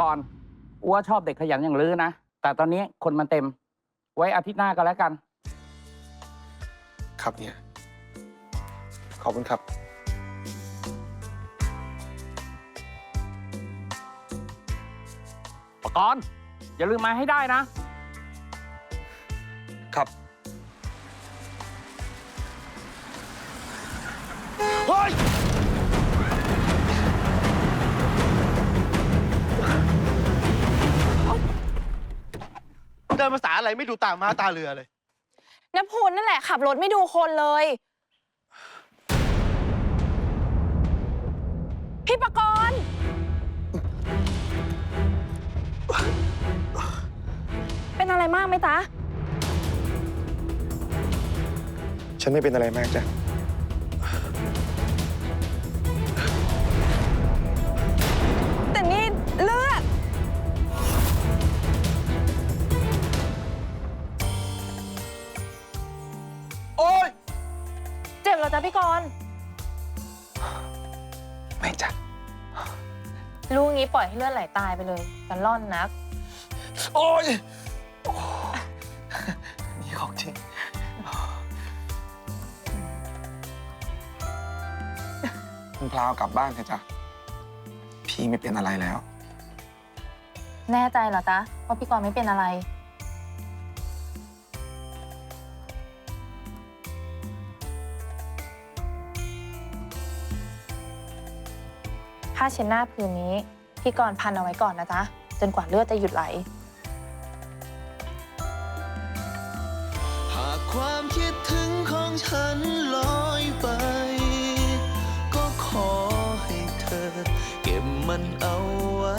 กรณ์อัวชอบเด็กขยันอย่างลือนะ แต่ตอนนี้คนมันเต็ม ไว้อาทิตย์หน้าก็แล้วกัน ครับเนี่ย ขอบคุณครับ ประกรณ์อย่าลืมมาให้ได้นะ เดินภาษาอะไรไม่ดูตาม้าตาเรือเลยน้ำพูนนั่นแหละขับรถไม่ดูคนเลย พี่ประกรณ์เป็นอะไรมากไหมจ๊ะ ฉันไม่เป็นอะไรมากจ้ะ จ็บเหรอจ๊ะพี่กรณ์ไม่จ้ะลูกงี้ปล่อยให้เลือดไหลตายไปเลยกันล่อนนัก โอ๊ยนี่ของจริงคุณพลาวกลับบ้านเถอะจ้ะพี่ไม่เป็นอะไรแล้ว แน่ใจเหรอจ๊ะว่าพี่กรณ์ไม่เป็นอะไร ผ้าเช็ดหน้าผืนนี้ พี่กรณ์พันเอาไว้ก่อนนะจ๊ะ จนกว่าเลือดจะหยุดไหล หากความคิดถึงของฉันลอยไป ก็ขอให้เธอ เก็บมันเอาไว้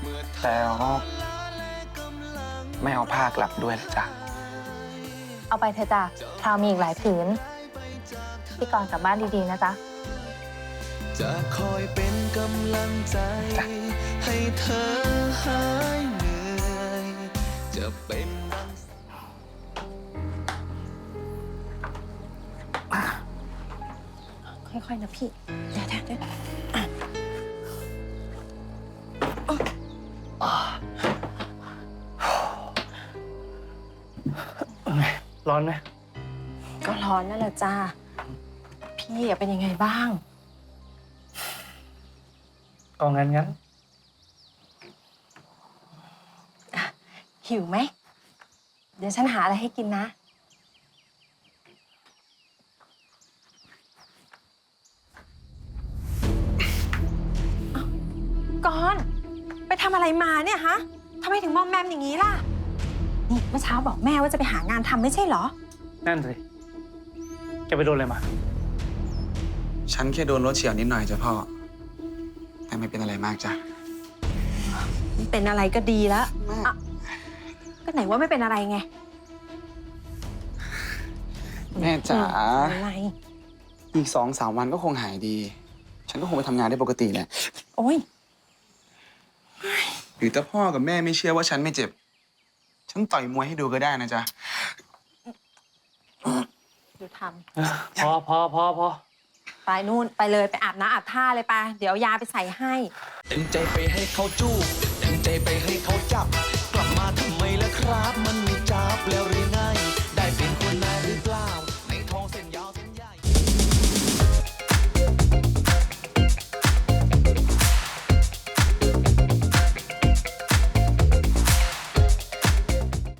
เมื่อแต่ก็และกำลังไม่เอาผ้ากลับด้วยเลยจ้ะเอาไปเถอะจ้ะคราวมีอีกหลายผืน พี่กรณ์กลับบ้านดีๆนะจ๊ะ จะคอยเป็นกำลังใจจ้ะให้เธอหายเหนื่อย จะเป็นดัง ค่อยๆนะพี่เดี๋ยวเดี๋ยวเดี๋ยวร้อนไหมก็ร้อนนั่นแหละจ้า พี่อะเป็นยังไงบ้าง ก็งั้นงั้นหิวไหม เดี๋ยวฉันหาอะไรให้กินนะ ก่อน ไปทำอะไรมาเนี่ยฮะทำไมถึงมอมแมมอย่างนี้ล่ะ นี่เมื่อเช้าบอกแม่ว่าจะไปหางานทำไม่ใช่เหรอ นั่นสิแกไปโดนอะไรมา ฉันแค่โดนรถเฉียวนิดหน่อยจ้ะพ่อ แต่ไม่เป็นอะไรมากจ้ะ เป็นอะไรก็ดีแล้วอะก็ไหนว่าไม่เป็นอะไรไงแม่จ๋า อะไร อีกสองสามวันก็คงหายดี ฉันก็คงไปทำงานได้ปกติแหละ โอ้ยหรือถ้าพ่อกับแม่ไม่เชื่อว่าฉันไม่เจ็บ ฉันต่อยมวยให้ดูก็ได้นะจ๊ะดูทพอพอพอพอำ ไปนู่นไปเลยไปอาบน้ำอาบท่าเลยไปเดี๋ยวยาไปใส่ให้ เต็มใจไปให้เขาจูบเต็มใจไปให้เขาจับ กลับมาทำไมล่ะครับมัน